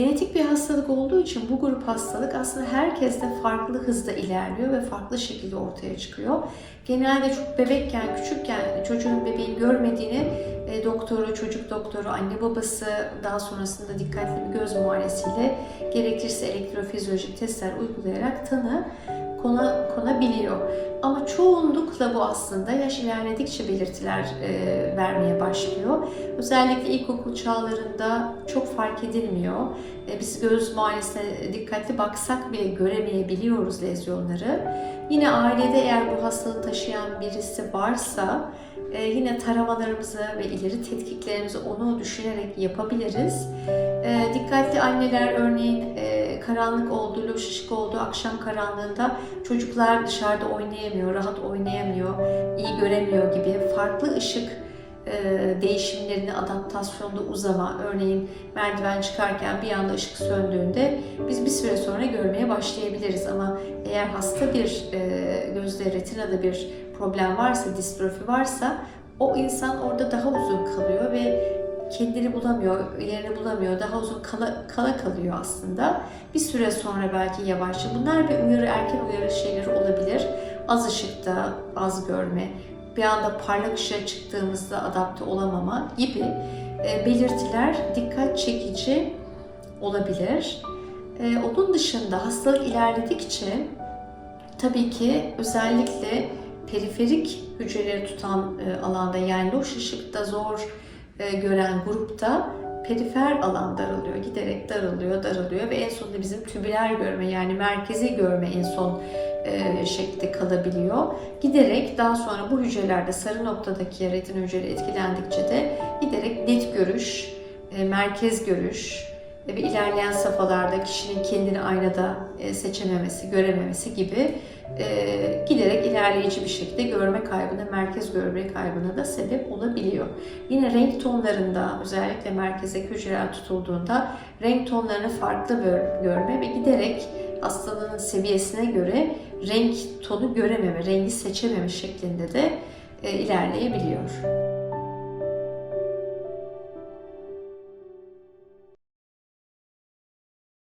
Genetik bir hastalık olduğu için bu grup hastalık aslında herkeste farklı hızda ilerliyor ve farklı şekilde ortaya çıkıyor. Genelde çok bebekken, küçükken çocuğun bebeğin görmediğini e, doktoru, çocuk doktoru, anne babası daha sonrasında dikkatli bir göz muayenesiyle gerekirse elektrofizyolojik testler uygulayarak tanı kona, konabiliyor. Ama çoğunlukla bu aslında yaş ilerledikçe belirtiler e, vermeye başlıyor. Özellikle ilkokul çağlarında çok fark edilmiyor. E, biz göz muayenesine dikkatli baksak bile göremeyebiliyoruz lezyonları. Yine ailede eğer bu hastalığı taşıyan birisi varsa e, yine taramalarımızı ve ileri tetkiklerimizi onu düşünerek yapabiliriz. E, dikkatli anneler örneğin e, karanlık olduğu, loş ışık olduğu akşam karanlığında çocuklar dışarıda oynayamıyor, rahat oynayamıyor, iyi göremiyor gibi farklı ışık e, değişimlerini adaptasyonda uzama, örneğin merdiven çıkarken bir anda ışık söndüğünde biz bir süre sonra görmeye başlayabiliriz. Ama eğer hasta bir e, gözde retinada bir problem varsa, distrofi varsa o insan orada daha uzun kalıyor ve kendini bulamıyor, yerini bulamıyor, daha uzun kala, kala kalıyor aslında. Bir süre sonra belki yavaşça. Bunlar bir uyarı, erken uyarı şeyleri olabilir. Az ışıkta, az görme, bir anda parlak ışığa çıktığımızda adapte olamama gibi e, belirtiler dikkat çekici olabilir. E, onun dışında hastalık ilerledikçe tabii ki özellikle periferik hücreleri tutan e, alanda yani loş ışıkta zor gören grupta perifer alan daralıyor. Giderek daralıyor, daralıyor ve en sonunda bizim tübüler görme yani merkezi görme en son e, şekilde kalabiliyor. Giderek daha sonra bu hücrelerde sarı noktadaki retina hücreleri etkilendikçe de giderek net görüş, e, merkez görüş ve ilerleyen safhalarda kişinin kendini aynada e, seçememesi, görememesi gibi e, giderek ilerleyici bir şekilde görme kaybına, merkez görme kaybına da sebep olabiliyor. Yine renk tonlarında özellikle merkezdeki hücreler tutulduğunda renk tonlarını farklı görme ve giderek hastanın seviyesine göre renk tonu görememe, rengi seçememe şeklinde de e, ilerleyebiliyor.